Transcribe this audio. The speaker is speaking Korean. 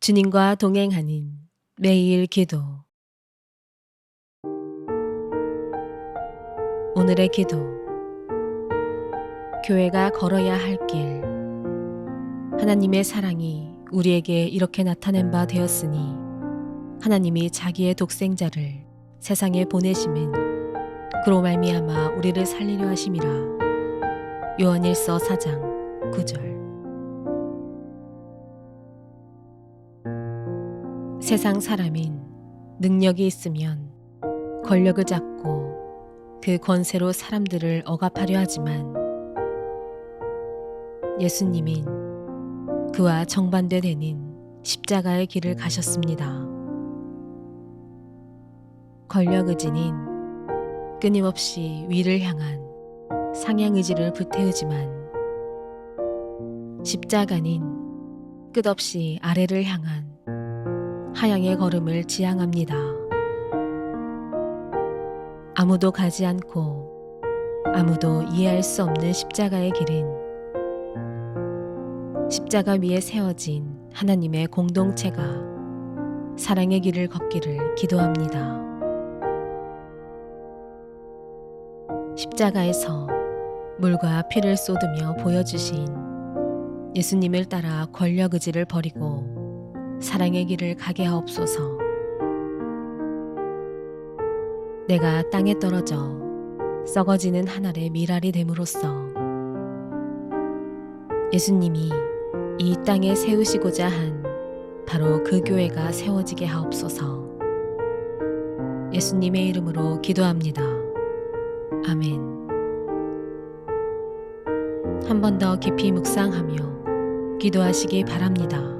주님과 동행하는 매일 기도. 오늘의 기도. 교회가 걸어야 할 길. 하나님의 사랑이 우리에게 이렇게 나타낸 바 되었으니 하나님이 자기의 독생자를 세상에 보내심은 그로 말미암아 우리를 살리려 하심이라. 요한일서 4장 9절. 세상 사람인 능력이 있으면 권력을 잡고 그 권세로 사람들을 억압하려 하지만 예수님인 그와 정반대 되는 십자가의 길을 가셨습니다. 권력 의지는 끊임없이 위를 향한 상향 의지를 불태우지만 십자가는 끝없이 아래를 향한 하향의 걸음을 지향합니다. 아무도 가지 않고 아무도 이해할 수 없는 십자가의 길은 십자가 위에 세워진 하나님의 공동체가 사랑의 길을 걷기를 기도합니다. 십자가에서 물과 피를 쏟으며 보여주신 예수님을 따라 권력 의지를 버리고 사랑의 길을 가게 하옵소서. 내가 땅에 떨어져 썩어지는 한 알의 미랄이 됨으로써 예수님이 이 땅에 세우시고자 한 바로 그 교회가 세워지게 하옵소서. 예수님의 이름으로 기도합니다. 아멘. 한 번 더 깊이 묵상하며 기도하시기 바랍니다.